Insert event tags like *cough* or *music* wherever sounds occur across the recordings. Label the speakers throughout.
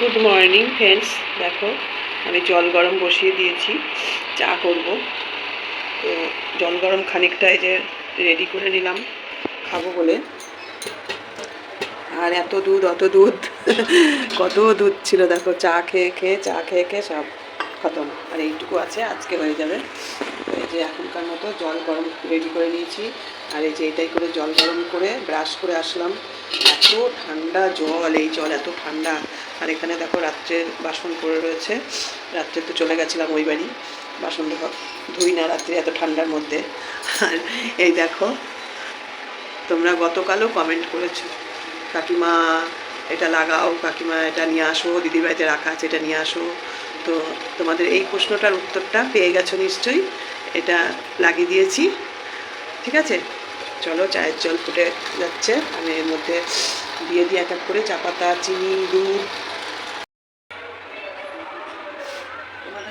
Speaker 1: Good morning friends দেখো, আমি জল গরম বসিয়ে দিয়েছি, চা করব। তো জল গরম খানিকটা এই যে রেডি করে নিলাম, খাব বলে। আর এত দুধ, অত দুধ, কত দুধ ছিল দেখো, চা খেয়ে খেয়ে, চা খেয়ে খেয়ে সব। খতম। আর এইটুকু আছে, আজকে হয়ে যাবে। তো এই যে এখনকার মতো জল গরম রেডি করে নিয়েছি। আর এই যে এটাই করে জল গরম করে ব্রাশ করে আসলাম। এত ঠান্ডা জল, এই জল এত ঠান্ডা। আর এখানে দেখো রাত্রে বাসন পড়ে রয়েছে। রাত্রে তো চলে গেছিলাম ওই বাড়ি। বাসন ধুই না রাত্রে এত ঠান্ডার মধ্যে। আর এই দেখো, তোমরা গতকালও কমেন্ট করেছ, কাকিমা এটা লাগাও, কাকিমা এটা নিয়ে আসো, দিদির বাড়িতে রাখা আছে, এটা নিয়ে আসো। তো তোমাদের এই প্রশ্নটার উত্তরটা পেয়ে গেছো নিশ্চয়ই। এটা লাগিয়ে দিয়েছি। ঠিক আছে? চলো, চায়ের জল ফুটে যাচ্ছে। আমি এর মধ্যে দিয়ে দিই এক এক করে। চা পাতা, চিনি, দুধ।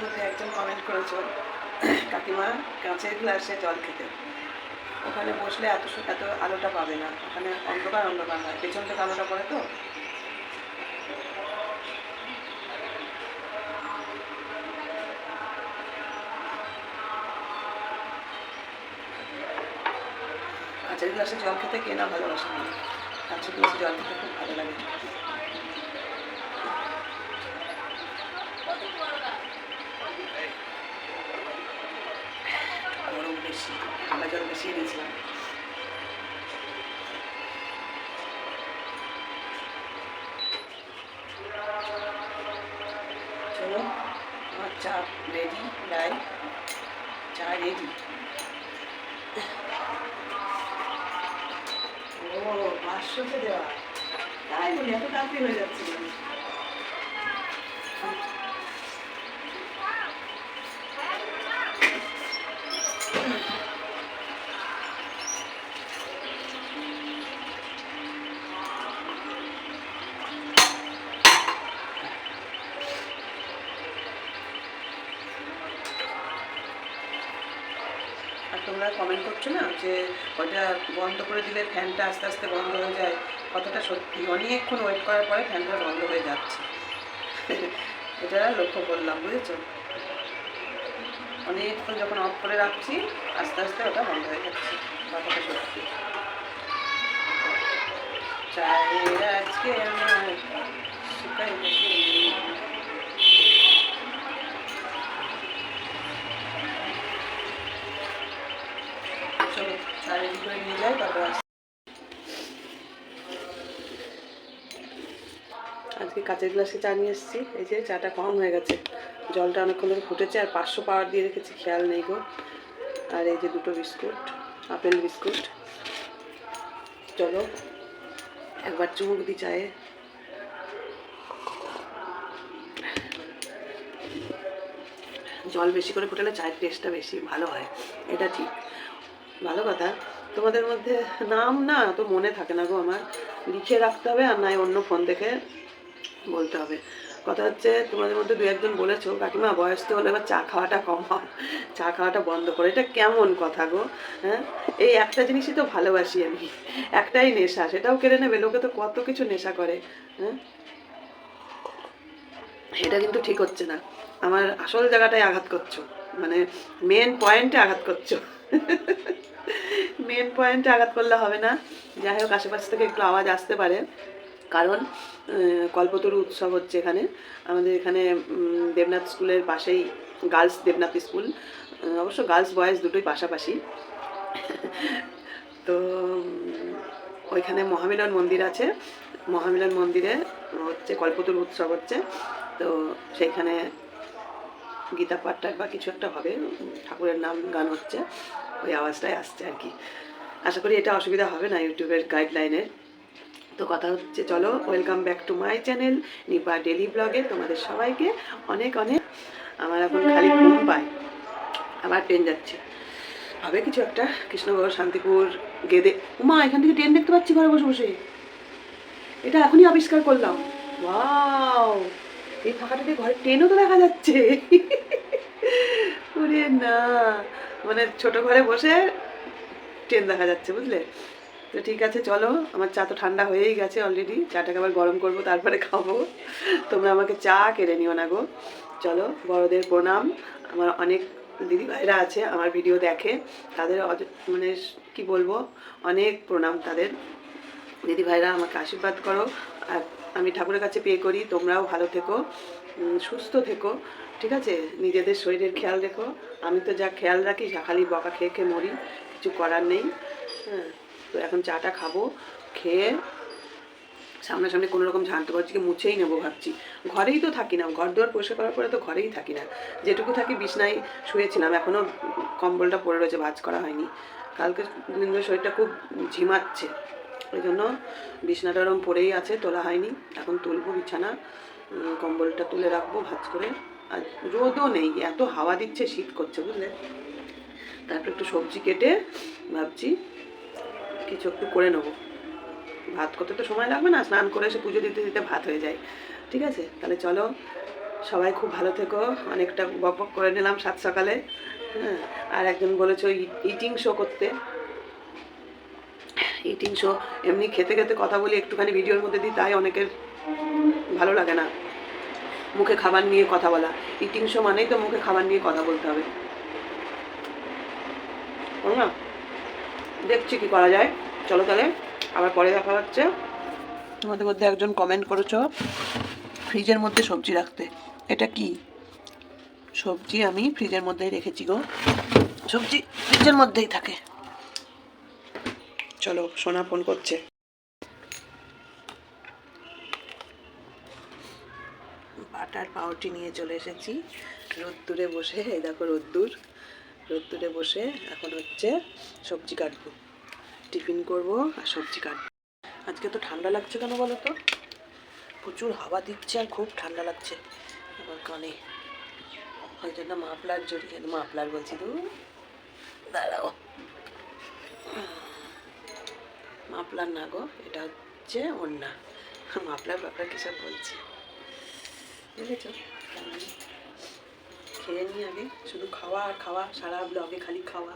Speaker 1: মধ্যে একজন কমেন্ট করেছ, কাকিমা কাঁচের গ্লাসে জল খেতে। ওখানে বসলে এত এত আলোটা পাবে না। ওখানে অন্ধকার অন্ধকার হয়। পেছন থেকে আলোটা পড়ে তো? কাঁচের গ্লাসে জল খেতে কে না ভালোবাসে না। কাঁচের গ্লাসে জল খেতে খুব ভালো লাগে। গরম বেশি ঠান্ডা জল চা রেডি প্রায় চা রেডি ও পাঁচশোতে দেওয়া। তাই বলি এত তাড়াতাড়ি হয়ে যাচ্ছে কেন? আর তোমরা কমেন্ট করছ না যে ওটা বন্ধ করে দিলে ফ্যানটা আস্তে আস্তে বন্ধ হয়ে যায় কতটা সত্যি। অনেকক্ষণ ওয়েট করার পরে ফ্যানটা বন্ধ হয়ে যাচ্ছে। এটা লক্ষ্য করলাম, বুঝেছ? অনেকক্ষণ যখন অফ করে রাখছি, আস্তে আস্তে ওটা বন্ধ হয়ে যাচ্ছে, কথাটা সত্যি। চায়ের আজকে আমার শুকাই গেছে। চলো চা রেডি করে নিয়ে যাই তারপর আসছি। আজকে কাঁচের গ্লাসে চা নিয়ে এসেছি। এই যে চাটা কম হয়ে গেছে। জলটা অনেকক্ষণ ধরে ফুটেছে আর পাঁচশো পাওয়ার দিয়ে রেখেছি, খেয়াল নেই গো। আর এই যে দুটো বিস্কুট, আপেল বিস্কুট। চলো, একবার চুমুক দি চায়ে। জল বেশি করে ফুটালে চায়ের টেস্টটা বেশি ভালো হয়। এটা ঠিক। ভালো কথা। তোমাদের মধ্যে নাম না তো মনে থাকে না গো আমার। লিখে রাখতে হবে আর নাই অন্য ফোন দেখে। বলতে হবে। কথা হচ্ছে, তোমাদের মধ্যে দু একজন বলেছ, কাকিমা, বয়স তো হলে এবার চা খাওয়াটা কমাও চা খাওয়াটা বন্ধ করে, এটা কেমন কথা গো হ্যাঁ? এই একটা জিনিসই তো ভালোবাসি আমি, একটাই নেশা, সেটাও কেড়ে নেবে, লোকে তো কত কিছু নেশা করে হ্যাঁ? এটা কিন্তু ঠিক হচ্ছে না। আমার আসল জায়গাটায় আঘাত করছ মানে মেন পয়েন্টে আঘাত করছ। *laughs* মেন পয়েন্টে আঘাত করলে হবে না। যাই হোক, আশেপাশ থেকে একটু আওয়াজ আসতে পারে। কারণ কল্পতরু উৎসব হচ্ছে এখানে। আমাদের এখানে দেবনাথ স্কুলের পাশেই গার্লস দেবনাথ স্কুল। অবশ্য গার্লস বয়েজ দুটোই পাশাপাশি। তো ওইখানে মহামিলন মন্দির আছে। মহামিলন মন্দিরে হচ্ছে কল্পতরু উৎসব হচ্ছে। তো সেইখানে গীতা পাঠ টাঠ বা কিছু একটা হবে। ঠাকুরের নাম গান হচ্ছে। ওই আওয়াজটাই আসছে আর কি। আশা করি এটা অসুবিধা হবে না ইউটিউবের গাইডলাইনের তো কথা হচ্ছে, চলো welcome back to my channel Nipa daily ব্লগে তোমাদের সবাইকে অনেক অনেক আমার এখন খালি ঘুম পায়, আবার ট্রেন যাচ্ছে। হবে কিছু একটা, কৃষ্ণনগর, শান্তিপুর, গেদে। উমা, এখান থেকে ট্রেন দেখতে পাচ্ছি, ঘরে বসে বসে। এটা এখনই আবিষ্কার করলাম। ওয়াও এই ফাঁকাটাতে ঘরে ট্রেনও তো দেখা যাচ্ছে। ওরে না। মানে ছোট ঘরে বসে ট্রেন দেখা যাচ্ছে, বুঝলে? তো ঠিক আছে, চলো। আমার চা তো ঠান্ডা হয়েই গেছে অলরেডি চাটাকে আবার গরম করব, তারপরে খাব। তোমরা আমাকে চা কেড়ে নিও না গো। চলো, বড়দের প্রণাম। আমার অনেক দিদি ভাইরা আছে, আমার ভিডিও দেখে। তাদের মানে কি বলব, অনেক প্রণাম তাদের। দিদি ভাইরা, আমাকে আশীর্বাদ করো। আর আমি ঠাকুরের কাছে পে করি, তোমরাও ভালো থেকো সুস্থ থেকো। ঠিক আছে? নিজেদের শরীরের খেয়াল রেখো। আমি তো যা খেয়াল রাখি, খালি বকা খেয়ে খেয়ে মরি। কিছু করার নেই। হ্যাঁ। তো এখন চাটা খাব, খেয়ে সামনাসামনি কোনো রকম ঝান্টু বাজিকে মুছেই নেব ভাবছি। ঘরেই তো থাকি না, ঘর দুয়ার পরিষ্কার করার পরে তো ঘরেই থাকি না। যেটুকু থাকি বিছনায় শুয়েছিলাম এখনও কম্বলটা পড়ে রয়েছে, ভাজ করা হয়নি। কালকে দিন ধরে শরীরটা খুব ঝিমাচ্ছে ওই জন্য বিছনাটা ওরকম পড়েই আছে, তোলা হয়নি। এখন তুলবো বিছানা কম্বলটা তুলে রাখব, ভাজ করে। আর রোদও নেই, এত হাওয়া দিচ্ছে, শীত করছে, বুঝলে? তারপর একটু সবজি কেটে ভাবছি কিছু একটু করে নেব। ভাত করতে তো সময় লাগবে না, স্নান করে এসে পুজো দিতে দিতে ভাত হয়ে যায়। ঠিক আছে? তাহলে চলো, সবাই খুব ভালো থেকো। অনেকটা বক বক করে নিলাম সাত সকালে। হ্যাঁ আর একজন বলেছে ইটিং শো করতে। ইটিং শো এমনি খেতে খেতে কথা বলি, একটুখানি ভিডিওর মধ্যে দিই, তাই অনেকের ভালো লাগে না। মুখে খাবার নিয়ে কথা বলা। ইটিং শো মানেই তো মুখে খাবার নিয়ে কথা বলতে হবে। না। দেখছি কি করা যায়। চলো তাহলে, আবার পরে দেখা হচ্ছে। তোমাদের মধ্যে একজন কমেন্ট করেছ, ফ্রিজের মধ্যে সবজি রাখতে। এটা কি? সবজি আমি ফ্রিজের মধ্যেই রেখেছি গো। সবজি ফ্রিজের মধ্যেই থাকে। চলো, সোনা ফোন করছে। বাটার পাউটি নিয়ে চলে এসেছি। রোদ্দুরে বসে, এই দেখো রোদ্দুর। রোদ্দুরে বসে এখন হচ্ছে সবজি কাটবো। টিফিন করব আর সবজি কাটবো। আজকে তো ঠান্ডা লাগছে কেন বলো তো? প্রচুর হাওয়া দিচ্ছে আর খুব ঠান্ডা লাগছে। আমার কানে ওই জন্য মাফলার জড়িয়ে, মাফলার বলছি তো। দাঁড়াও। মাফলার না গো, এটা হচ্ছে ওন্না মাফলার ব্যাপার কি সব বলছি? বুঝেছ খেয়ে নিই আগে। শুধু খাওয়া আর খাওয়া, সারা ব্লগে খালি খাওয়া।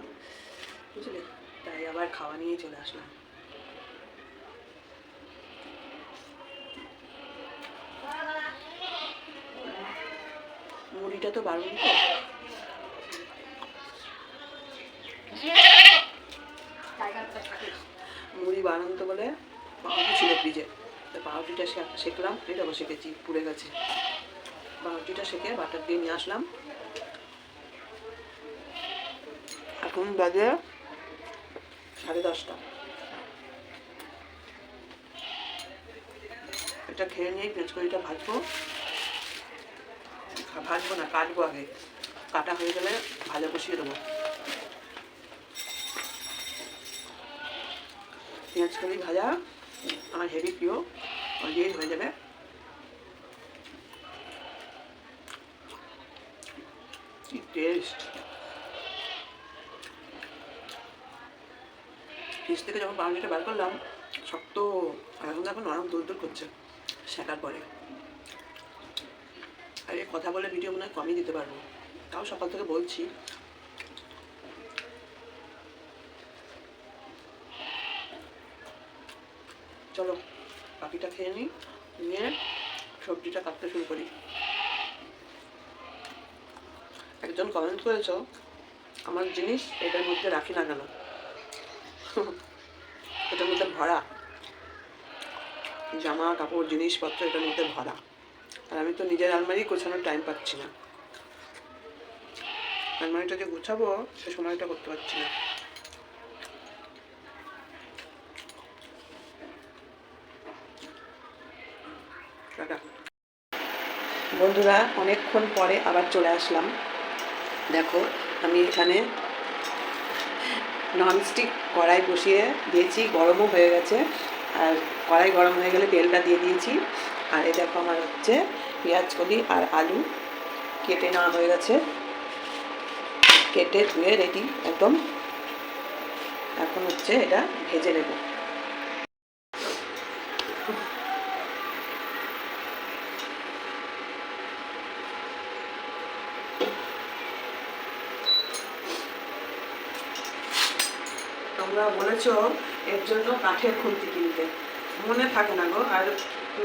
Speaker 1: বুঝলে? তাই আবার খাওয়া নিয়ে চলে আসলাম। মুড়িটা তো বারণ মুড়ি বানান তো বলে পাউরুটি ছিল ফ্রিজে পাউরুটিটা শে- এটা বসে গেছি পুড়ে গেছে। পাউরুটিটা সেঁকে বাটার দিয়ে নিয়ে আসলাম। এখন বাজে সাড়ে দশটা। এটা খেয়ে নিয়ে পেঁচকড়িটা ভাজবো। ভাজবো না, কাটবো আগে। কাটা হয়ে গেলে ভাজা বসিয়ে দেবো। পেঁয়াজ কলি ভাজা, আমার হেভি প্রিয় দিয়েই হয়ে যাবে। কি টেস্ট ফ্রিজ থেকে যখন পাউরুটিটা বার করলাম শক্ত এখন এখন নরম দুল দুল করছে। সেকার পরে। আর, কথা বলে ভিডিও মনে হয় কমই দিতে পারব। তাও সকাল থেকে বলছি। চলো, বাকিটা খেয়ে নিই নিয়ে সবজিটা কাটতে শুরু করি। একজন কমেন্ট করেছ, আমার জিনিস এটার মধ্যে রাখি না কেন? *laughs* এটার মধ্যে ভরা। জামা, কাপড়, জিনিসপত্র এটার মধ্যে ভরা। আর আমি তো নিজের আলমারি গোছানোর টাইম পাচ্ছি না। আলমারিটা যে গুছাবো, সে সময়টা করতে পারছি না। বন্ধুরা, অনেকক্ষণ পরে আবার চলে আসলাম। দেখো, আমি এখানে ননস্টিক কড়াই বসিয়ে দিয়েছি, গরমও হয়ে গেছে। আর কড়াই গরম হয়ে গেলে তেলটা দিয়ে দিয়েছি। আর এই দেখো আমার হচ্ছে পেঁয়াজ, কলি আর আলু কেটে নেওয়া হয়ে গেছে। কেটে ধুয়ে রেডি একদম। এখন হচ্ছে এটা ভেজে নেব। তোমরা বলেছ এর জন্য কাঠের খুন্তি কিনতে। মনে থাকে না গো, আর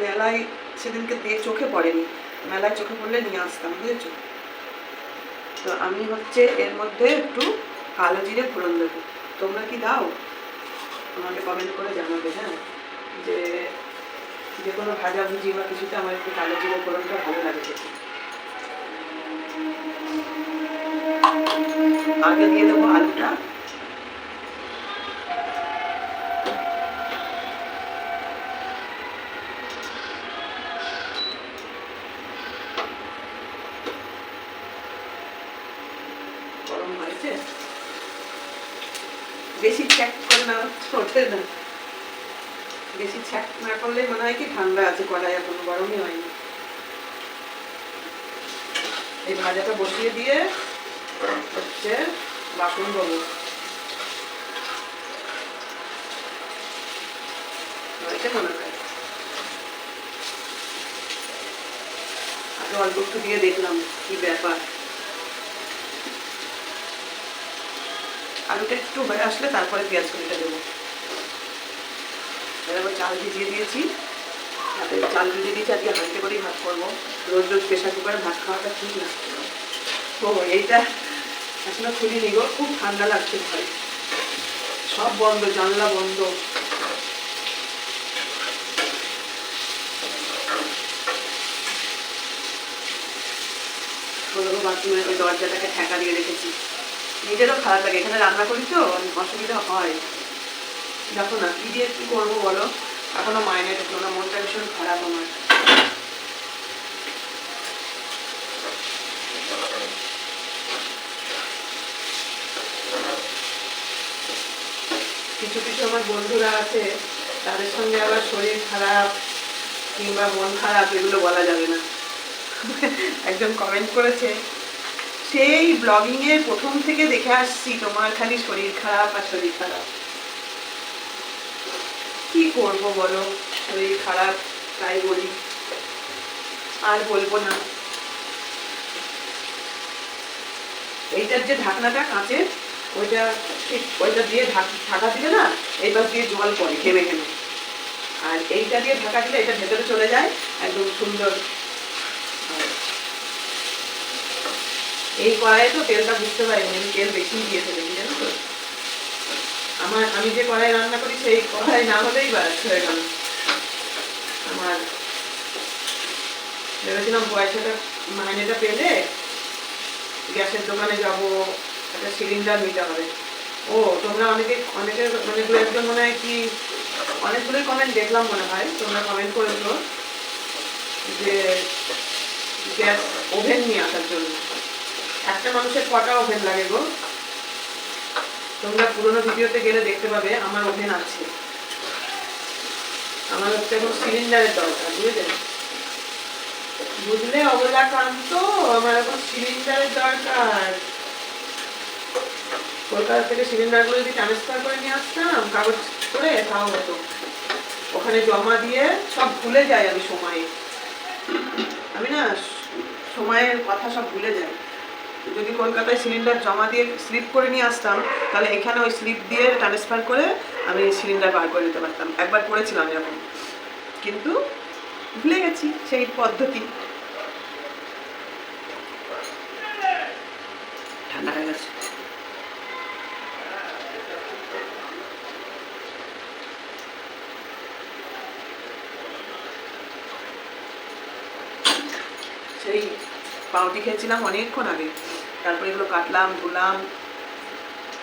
Speaker 1: মেলায় সেদিনকে দিয়ে চোখে পড়েনি। মেলায় চোখে পড়লে নিয়ে আসতাম, বুঝেছ? তো আমি হচ্ছে এর মধ্যে একটু কালো জিরে ফোড়ন দেবো। তোমরা কি দাও? আমাকে কমেন্ট করে জানাবে হ্যাঁ? যে যে কোনো ভাজাভুজি বা কিছুতে আমার একটু কালো জিরে ফোড়নটা ভালো লাগে আগে দিয়ে দেবো আলুটা গরম হয়েছে বেশি ছ্যাক করে না ওঠে না। বেশি ছ্যাক না করলে মনে হয় কি ঠান্ডা আছে কড়াই গরমই হয়নি এই ভাজাটা বসিয়ে দিয়ে হচ্ছে বাসন দেবো একটু দিয়ে দেখলাম কি ব্যাপার। আলুটা একটু হয়ে আসলে তারপরে পেঁয়াজ কলিটা দেবো। এবার চাল ভিজিয়ে দিয়েছি। চাল ভিজিয়ে দিয়েছি, আজকে করেই ভাত করব। রোজ রোজ প্রেশার কুকারে ভাত খাওয়াটা ঠিক না। এইটা খুলিনি গো, খুব ঠান্ডা লাগছে সব বন্ধ, জানলা বন্ধ। দরজাটাকে ঠেকা দিয়ে রেখেছি। নিজেরও খারাপ লাগে, এখানে রান্না করি তো, অসুবিধা হয়। দেখো না, কি দিয়ে কি করব বলো? এখনও মাইনে ঢুকলো না, মনটা ভীষণ খারাপ আমার। কিছু কিছু আমার বন্ধুরা আছে, তাদের সঙ্গে আবার শরীর খারাপ কিংবা মন খারাপ, এগুলো বলা যাবে না। একজন কমেন্ট করেছে, সেই ব্লগিং এর প্রথম থেকে দেখে আসছি, তোমার খালি শরীর খারাপ আর শরীর খারাপ। করব বলো? শরীর খারাপ, তাই বলি। আর বলব না। এইটার যে ঢাকনাটা কাঁচের ওইটা ঠিক ওইটা দিয়ে ঢাক- দিলে না এইবার দিয়ে জল পড়ে, ঘেমে ঘেমে। আর এইটা দিয়ে ঢাকা দিলে এটা ভেতরে চলে যায়, একদম সুন্দর। এই কড়াইয়ে তো তেলটা বুঝতে পারিনি, আমি তেল বেশি দিয়ে ফেলেছি জানো তো? আমার, আমি যে কড়াই রান্না করি, সেই কড়াই না হলেই বাস হয়ে গেল আমার ভেবেছিলাম পয়সাটা মাইনেটা পেলে গ্যাসের দোকানে যাব, একটা সিলিন্ডার নিতে হবে। ও, তোমরা অনেকে অনেকে মানে দু একজন মনে হয় কি, অনেকগুলোই কমেন্ট দেখলাম মনে হয়, তোমরা কমেন্ট করেছ যে গ্যাস ওভেন নিয়ে আসার জন্য। একটা মানুষের কটা ওভেন লাগে গো? তোমরা পুরোনো ভিডিওতে গেলে দেখতে পাবে আমার ওভেন আছে। আমার হচ্ছে এখন সিলিন্ডারের দরকার, বুঝলে? বুঝলে, অবলাকান্ত? আমার এখন সিলিন্ডারের দরকার। কলকাতা থেকে সিলিন্ডারগুলো যদি ট্রান্সফার করে নিয়ে আসতাম, কাগজ করে তাও হতো। ওখানে জমা দিয়ে সব ভুলে যাই আমি সময়ে। আমি না, সময়ের কথা সব ভুলে যাই। যদি কলকাতায় সিলিন্ডার জমা দিয়ে স্লিপ করে নিয়ে আসতাম, তাহলে এখানে ওই স্লিপ দিয়ে ট্রান্সফার করে আমি সিলিন্ডার বার করে দিতে পারতাম। একবার করেছিলাম এরকম। কিন্তু ভুলে গেছি সেই পদ্ধতি। ঠান্ডা হয়ে গেছে। সেই পাউটি খেয়েছিলাম অনেকক্ষণ আগে। তারপরে এগুলো কাটলাম, ধুলাম,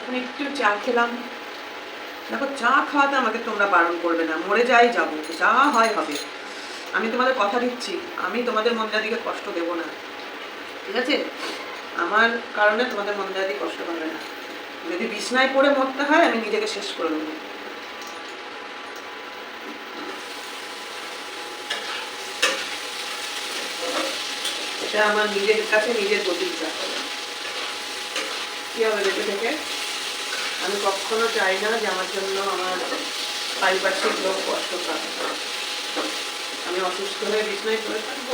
Speaker 1: এখন একটু চা খেলাম। দেখো, চা খাওয়াতে আমাকে তোমরা বারণ করবে না। মরে যাই যাব যা হয় হবে। আমি তোমাদের কথা দিচ্ছি। আমি তোমাদের মন্দাদিকে কষ্ট দেব না। ঠিক আছে? আমার কারণে তোমাদের মন্দাদি কষ্ট পাবে না। যদি বিছনায় পড়ে মরতে হয়, আমি নিজেকে শেষ করে দেবো। এটা আমার নিজের কাছে নিজের প্রতিজ্ঞা কি হবে দেখে থেকে আমি কখনো চাই না যে আমার জন্য আমার পারিপার্শ্বিক লোক কষ্ট পাক। আমি অসুস্থ হয়ে বিছনায় পড়ে থাকব।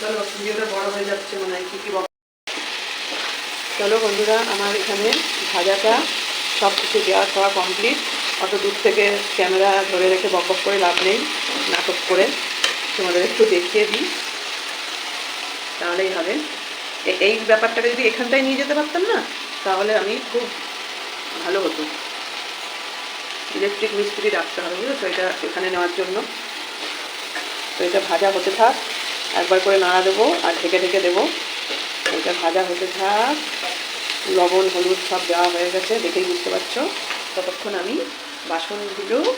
Speaker 1: চলো ভিডিওটা বড় হয়ে যাচ্ছে মনে হয়, কি কি চলো বন্ধুরা, আমার এখানে ভাজাটা সব কিছু দেওয়া খাওয়া কমপ্লিট অত দূর থেকে ক্যামেরা ধরে রেখে বক বক করে লাভ নেই, নাটক করে। তোমাদের একটু দেখিয়ে দিই। তাহলেই হবে। এই ব্যাপারটাকে যদি এখানটায় নিয়ে যেতে পারতাম না, তাহলে আমি খুব ভালো হতো। ইলেকট্রিক মিস্ত্রি রাখতে হবে, বুঝেছ? এটা এখানে নেওয়ার জন্য। তো এটা ভাজা হতে থাক। একবার করে নাড়া দেবো আর ঢেকে ঢেকে দেবো। এটা ভাজা হতে থাক। লবণ, হলুদ সব দেওয়া হয়ে গেছে, দেখেই বুঝতে পারছ। ততক্ষণ আমি বাসনগুলো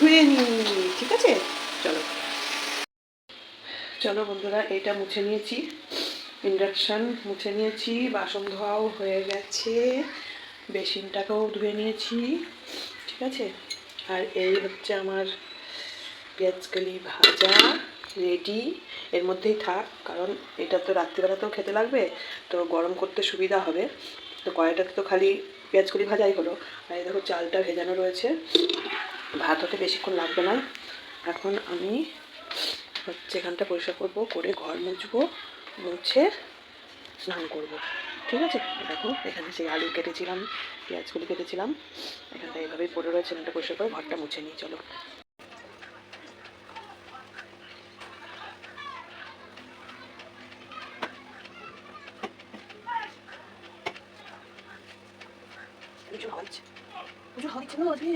Speaker 1: ধুয়ে নিই, ঠিক আছে? চলো। চলো বন্ধুরা, এটা মুছে নিয়েছি। ইন্ডাকশান মুছে নিয়েছি, বাসন ধোয়াও হয়ে গেছে। বেসিনটাকেও ধুয়ে নিয়েছি, ঠিক আছে? আর এই হচ্ছে আমার পেঁয়াজকলি ভাজা রেডি এর মধ্যেই থাক, কারণ এটা তো রাত্রিবেলাতেও খেতে লাগবে, তো গরম করতে সুবিধা হবে। তো কড়াইটাতে তো খালি পেঁয়াজকলি ভাজাই হলো। আর এই দেখো, চালটা ভেজানো রয়েছে। ভাত হতে বেশিক্ষণ লাগবে না। এখন আমি হচ্ছে এখানটা পরিষ্কার করব, করে ঘর মুছবো, মুছে স্নান করব। ঠিক আছে? দেখো, এখানে সেই আলু কেটেছিলাম, পেঁয়াজগুলি কেটেছিলাম। এখানটা এইভাবেই পড়ে রয়েছে এটা পরিষ্কার করে ঘরটা মুছে নিই, চলো প্রচুর হাওয়া দিচ্ছে প্রচুর হাওয়া দিচ্ছে না আজকে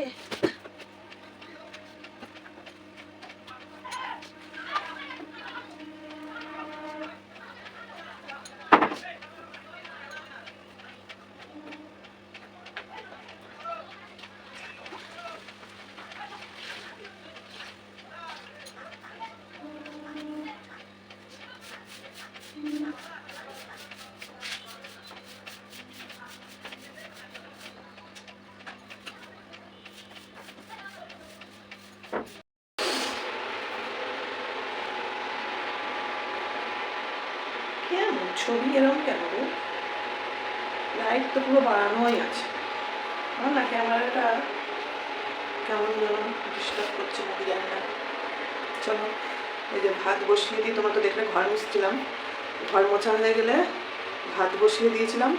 Speaker 1: কেমন ছবি এরকম কেন গো? লাইট তো পুরো বাড়ানোই আছে। আমার না ক্যামেরাটা কেমন যেন ডিস্টার্ব করছে নাকি জানি না চলো, এই যে ভাত বসিয়ে দিই, তোমার তো দেখলে ঘর মুছছিলাম। ঘর মোছা হয়ে গেলে ভাত বসিয়ে দিয়েছিলাম।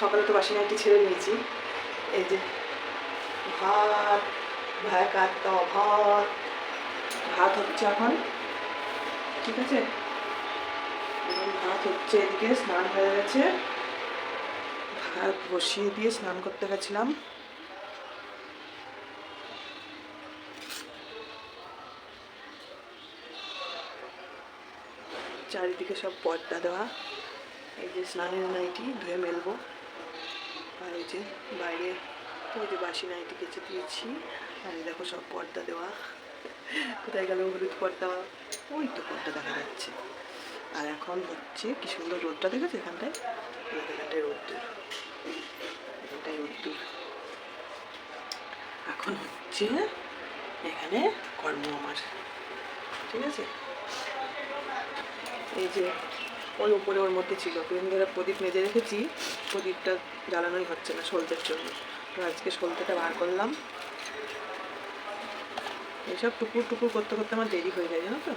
Speaker 1: সকালে তো বাসি নাইটি ছেড়ে নিয়েছি। এই যে ভাত, ভাই কাটতে ভাত ভাত হচ্ছে এখন, ঠিক আছে? ভাত হচ্ছে এদিকে, স্নান হয়ে গেছে। ভাত বসিয়ে দিয়ে স্নান করতে গেছিলাম। চারিদিকে সব পর্দা দেওয়া। এই যে স্নানের নাইটি ধুয়ে মেলবো। আর এই যে বাইরে, ওই যে বাসি নাইটি কেচে দিয়েছি। আর দেখো সব পর্দা দেওয়া। কোথায় গেল হলুদ পর্দা? ওই তো পর্দা দেখা যাচ্ছে। আর এখন হচ্ছে কি সুন্দর রোদটা দেখেছ এখানটায়? এখানটায় রোদ্দুর এখানটায় রোদ্দুর এখন হচ্ছে এখানে কর্ম আমার ঠিক আছে? এই যে ওই উপরে ওর মধ্যে ছিল। ধরে প্রদীপ মেজে রেখেছি, প্রদীপটা জ্বালানোই হচ্ছে না সলতের জন্য। তো আজকে সলতেটা বার করলাম। এইসব টুকুর টুকুর করতে করতে আমার দেরি হয়ে যায়, জানো তো?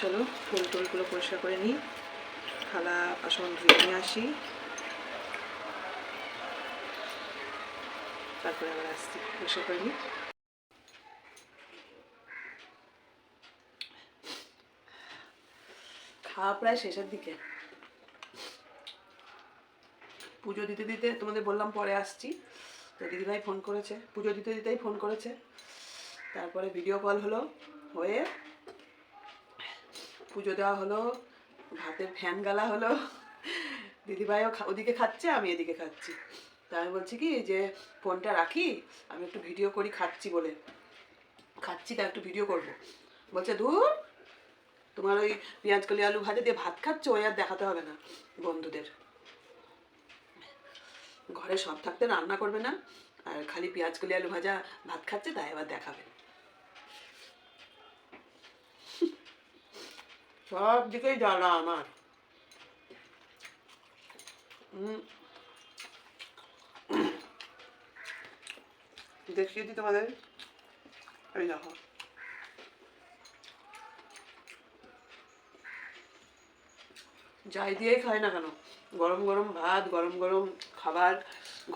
Speaker 1: চলো, ফুল টুলগুলো পরিষ্কার করে নিই। থালা, বাসন ধুয়ে নিয়ে আসি। তারপরে আবার আসছি পরিষ্কার করে নিই। খাওয়া প্রায় শেষের দিকে। পুজো দিতে দিতে তোমাদের বললাম পরে আসছি। তো দিদিভাই ফোন করেছে। পুজো দিতে দিতেই ফোন করেছে। তারপরে ভিডিও কল হলো। হয়ে পুজো দেওয়া হলো, ভাতের ফ্যান গালা হলো। দিদিভাইও ওদিকে খাচ্ছে, আমি এদিকে খাচ্ছি। তা আমি বলছি কি যে ফোনটা রাখি, আমি একটু ভিডিও করি, খাচ্ছি বলে। খাচ্ছি, তা একটু ভিডিও করব। বলছে, ধুর, তোমার ওই পেঁয়াজ কলি, আলু ভাজা দিয়ে ভাত খাচ্ছ, ওই আর দেখাতে হবে না বন্ধুদের। ঘরে সব থাকতে রান্না করবে না, আর খালি পেঁয়াজ কলি, আলু ভাজা, ভাত খাচ্ছে, তাই আবার দেখাবে। সব দিকেই জ্বালা আমার। দেখিয়ে দিই তোমাদের। দেখো। যাই দিয়েই খাই না কেন? গরম গরম ভাত, গরম গরম খাবার,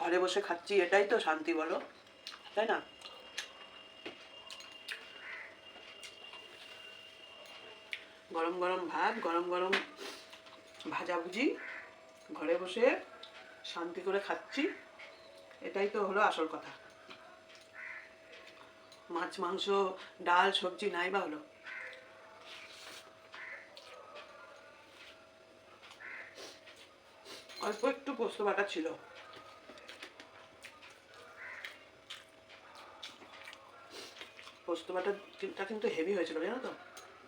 Speaker 1: ঘরে বসে খাচ্ছি, এটাই তো শান্তি বলো, তাই না? গরম গরম ভাত, গরম গরম ভাজাভুজি ঘরে বসে শান্তি করে খাচ্ছি। এটাই তো হলো আসল কথা। মাছ, মাংস, ডাল, সবজি নাই বা হলো। অল্প একটু পোস্ত বাটা ছিল। পোস্ত বাটাটা কিন্তু হেভি হয়েছিল, জানো তো?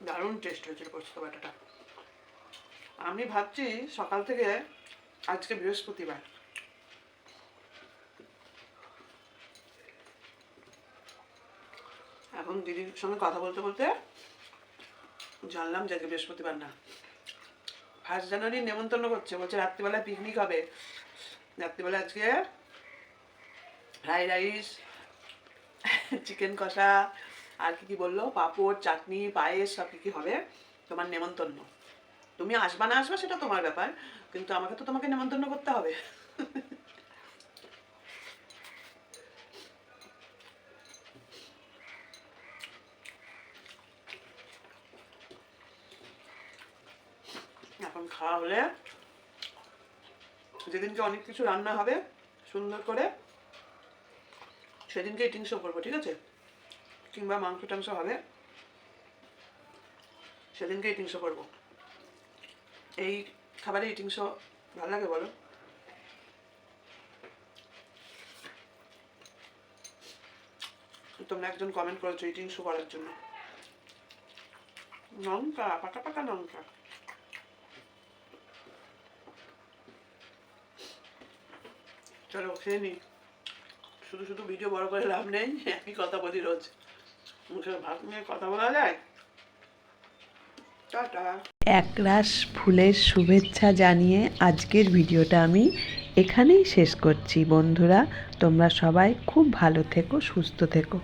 Speaker 1: দারুণ টেস্ট হয়েছিল পোস্ত বাটাটা আমি ভাবছি সকাল থেকে আজকে বৃহস্পতিবার। এখন দিদির সঙ্গে কথা বলতে বলতে জানলাম যে বৃহস্পতিবার না। ফার্স্ট জানুয়ারি নেমন্তন্ন করছে, বলছে রাত্রিবেলায় পিকনিক হবে। রাত্রিবেলা আজকে ফ্রাইড রাইস চিকেন কষা আর কি কি বলল? পাঁপড়, চাটনি, পায়েস, সব কি কি হবে? তোমার নেমন্তন্ন। তুমি আসবা না আসবা সেটা তোমার ব্যাপার, কিন্তু আমাকে তো তোমাকে নেমন্তন্ন করতে হবে। এখন খাওয়া হলে যেদিনকে অনেক কিছু রান্না হবে সুন্দর করে, সেদিনকে ইটিং শো করব, ঠিক আছে? কিংবা মাংস টাংস হবে সেদিনকে ইটিং শো করব। এই খাবারে ইটিং শো ভালো লাগে বলো? তোমরা একজন কমেন্ট করেছ ইটিং শো করার জন্য। লঙ্কা, পাকা পাকা লঙ্কা। চলো খেয়ে নি। শুধু শুধু ভিডিও বড় করে লাভ নেই, একই কথা বলি রোজ। মুখে ভাত নিয়ে কথা বলা যায়?
Speaker 2: একরাশ ফুলের শুভেচ্ছা জানিয়ে আজকের ভিডিওটা আমি এখানেই শেষ করছি। বন্ধুরা, তোমরা সবাই খুব ভালো থেকো, সুস্থ থেকো।